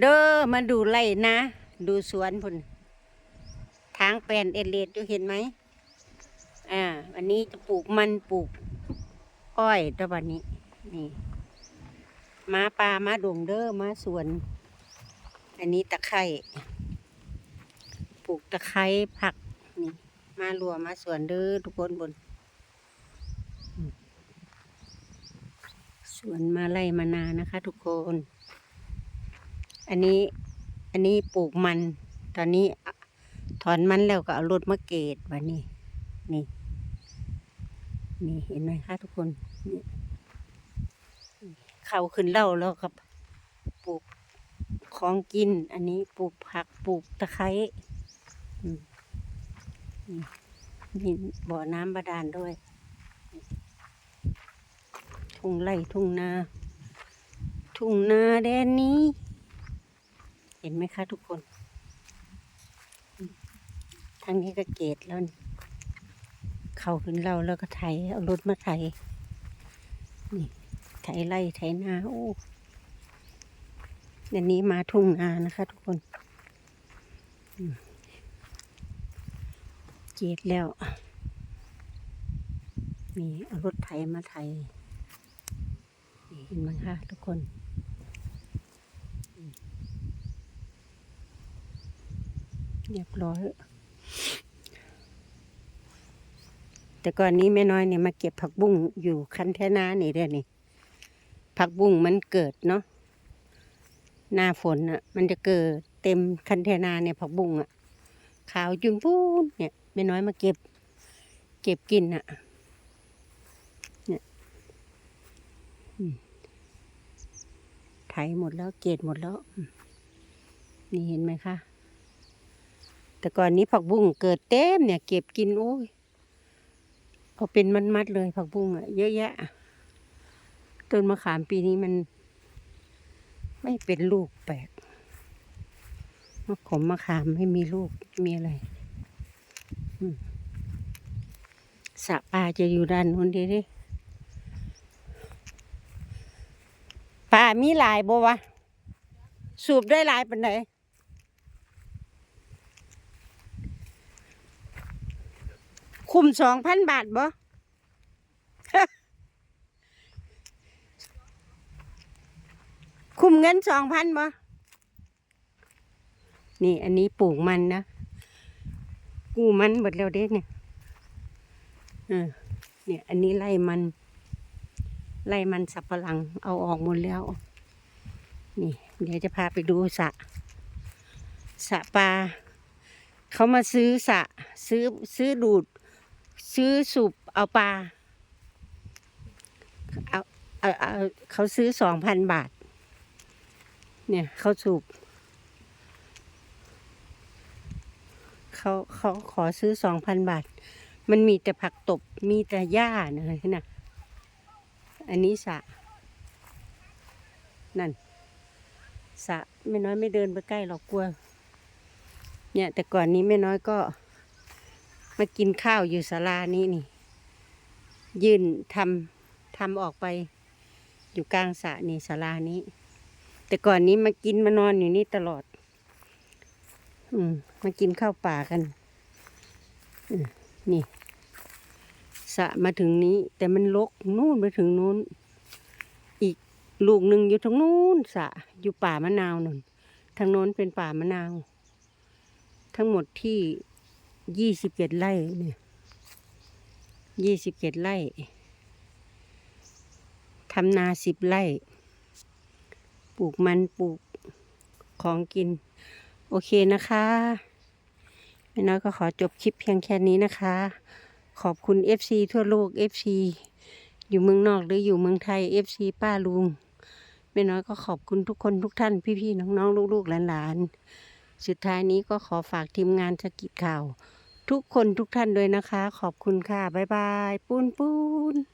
เด้อมาดูไร่นะ ดูสวนพุ่นทางแปลนเอเลดอยู่เห็นไหมอ่าวันนี้จะปลูกมันปลูก อ้อยตะวันนี้ นี่มาปลามาดงเด้อมาสวน อันนี้ตะไคร่ปลูกตะไคร้ผักนี่มาลัวมาสวนเด้อทุกคนบนสวนมาไล่มานานะคะ ทุกคน อันนี้อันนี้ปลูกมัน ตอนนี้ถอนมันแล้วก็เอารถมาเกตวันนี้ นี่นี่เห็นไหมคะทุกคนนี่เขาขึ้นเล่าแล้วก็ปลูกของกิน อันนี้ปลูกผักปลูกตะไคร้นี่มีบ่อน้ำบาดาลด้วย ทุ่งไร่ทุ่งนา ทุ่งนาแดนนี้ เห็นไหมคะทุกคน ทางนี้ก็เกตแล้วนี่เข้าขึ้นเราแล้วก็ไถเอารถมาไถนี่ไถไร่ไถนาโอ้เดี๋ยวนี้มาทุ่งนานะคะ ทุกคน เกตแล้วนี่เอารถไถมาไถเห็นไหมคะทุกคน เรียบร้อย แต่ก่อนนี้แม่น้อยเนี่ยมาเก็บผักบุ้งอยู่คันแท่นานี่เด้อนี่ ผักบุ้งมันเกิดเนาะ หน้าฝนอะ มันจะเกิดเต็มคันแท่นาเนี่ยผักบุ้งอะ ขาวจุนพูนเนี่ยแม่น้อยมาเก็บ เก็บกินอะ เนี่ยไถหมดแล้วเกตหมดแล้ว นี่เห็นไหมคะ แต่ก่อนนี้ผักบุ้งเกิดเต็มเนี่ย เก็บกินโอ้ยเอาเป็นมัดๆเลยผักบุ้งอะเยอะแยะต้นมะขามปีนี้มัน ไม่เป็นลูกแปลกมะขมมะขามไม่มีลูกมีอะไรสระปลาจะอยู่ด้านนู้นดีดิปลามีหลายบ่วะ สูบได้หลายปันไหน คุมสองพันบาทบ่คุมเงินสองพันบ่นี่อันนี้ปลูกมันนะ กูมันหมดแล้วเด้เนี่ยเออเนี่ย อันนี้ไล่มัน ไล่มันสับปะหลัง เอาออกหมดแล้ว นี่ เดี๋ยวจะพาไปดูสะสะปลาเขามาซื้อสะ ซื้อซื้อดูด ซื้อสูบเอาปลาเอาเอาเอาเขาซื้อสองพันบาท เนี่ยเขาสูบเขาเขาขอซื้อสองพันบาท มันมีแต่ผักตบมีแต่หญ้านะนะอันนี้สะ นั่นสะไม่น้อยไม่เดินไปใกล้หรอกกลัว เนี่ยแต่ก่อนนี้ไม่น้อยก็ มากินข้าวอยู่ศาลานี้นี่ ยื่นทำทำออกไป อยู่กลางสระนี่ศาลานี้ แต่ก่อนนี้มากินมานอนอยู่นี่ตลอด อืมมากินข้าวป่ากันนี่สะมาถึงนี้ แต่มันลกนู่นไปถึงนู้น อีกลูกหนึ่งอยู่ทางนู้นสะอยู่ป่ามะนาวนั่นทางโน้นเป็นป่ามะนาว ทั้งหมดที่ ยี่สิบเจ็ดไร่เนี่ยยี่สิบเจ็ดไร่ทำนาสิบไร่ ปลูกมันปลูกของกิน โอเคนะคะแม่น้อยก็ขอจบคลิปเพียงแค่นี้นะคะ ขอบคุณ FC ทั่วโลก FC อยู่เมืองนอกหรืออยู่เมืองไทย FC ป้าลุงแม่น้อยก็ขอบคุณทุกคนทุกท่านพี่ๆน้องๆลูกๆหลานๆ สุดท้ายนี้ก็ขอฝากทีมงานสกิจข่าว ทุกคนทุกท่านด้วยนะคะ ขอบคุณค่ะ บ๊ายบาย ปูนปูน